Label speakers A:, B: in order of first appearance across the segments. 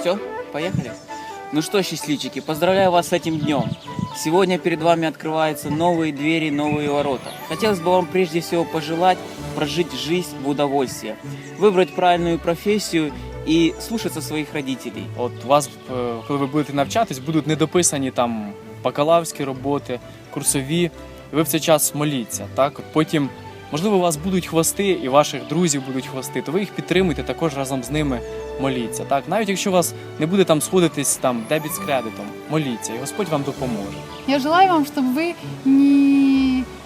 A: Все, поехали? Ну что, счастливчики, поздравляю вас с этим днем. Сегодня перед вами открываются новые двери, новые ворота. Хотелось бы вам прежде всего пожелать прожить жизнь в удовольствие, выбрать правильную профессию и слушаться своих родителей.
B: От у вас, е, коли ви будете навчатись, будуть недописані там бакалаврські роботи, курсові, і ви в цей час моліться. Так, От потім, можливо, у вас будуть хвости, і ваших друзів будуть хвости, то ви їх підтримуйте також разом з ними моліться. Так, навіть якщо у вас не буде там сходитись там дебіт з кредитом, моліться, і Господь вам допоможе.
C: Я желаю вам, щоб ви не,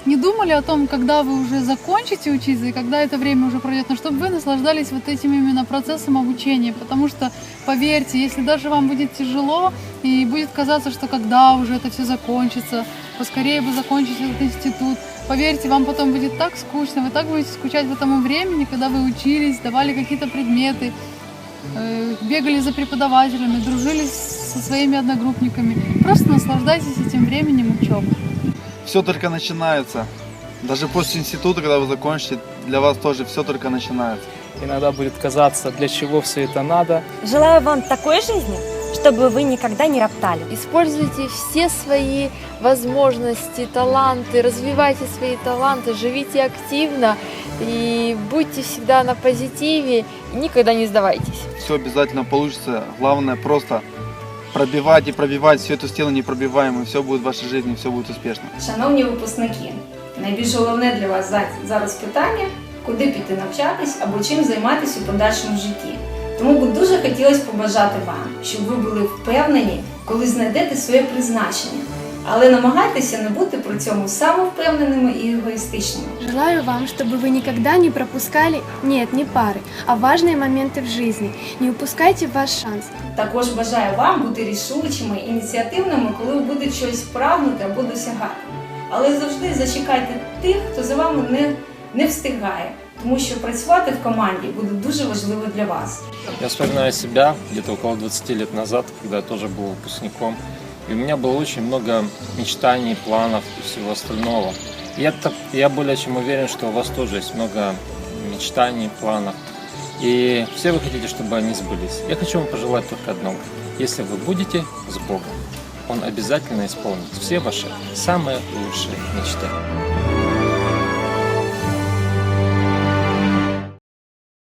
C: не думали о том, когда вы уже закончите учиться и когда это время уже пройдет, но чтобы вы наслаждались вот этим именно процессом обучения. Потому что, поверьте, если даже вам будет тяжело и будет казаться, что когда уже это все закончится, поскорее бы закончить этот институт, поверьте, вам потом будет так скучно, вы так будете скучать по тому времени, когда вы учились, давали какие-то предметы, э, бегали за преподавателями, дружили со своими одногруппниками. Просто наслаждайтесь этим временем учебы.
D: Все только начинается. Даже после института, когда вы закончите, для вас тоже все только начинается.
B: Иногда будет казаться, для чего все это надо.
E: Желаю вам такой жизни, чтобы вы никогда не роптали.
F: Используйте все свои возможности, таланты, развивайте свои таланты, живите активно и будьте всегда на позитиве и никогда не сдавайтесь.
D: Все обязательно получится. Главное просто пробивать и пробивать всю эту стену непробиваемую. Все будет в вашей жизни, все будет успешно.
G: Шановні випускники, найбільш головне для вас за- зараз питання, куди піти навчатись або чим займатися у подальшому житті. Тому би дуже хотілося побажати вам, щоб ви були впевнені, коли знайдете своє призначення Але намагайтеся не бути при цьому самовпевненими і егоїстичними.
H: Желаю вам, чтобы вы никогда не пропускали, нет, не пары, а важные моменты в жизни. Не упускайте ваш шанс.
G: Також бажаю вам бути рішучими, ініціативними, коли ви будете щось прагнути або досягати. Але завжди зачекайте тих, хто за вами не, не встигає, тому що працювати в команді буде дуже важливо для вас.
I: Я вспоминаю себя где-то около 20 лет назад, когда я тоже был выпускником. И у меня было очень много мечтаний, планов и всего остального. И так, я более чем уверен, что у вас тоже есть много мечтаний, планов. И все вы хотите, чтобы они сбылись. Я хочу вам пожелать только одного. Если вы будете с Богом, Он обязательно исполнит все ваши самые лучшие мечты.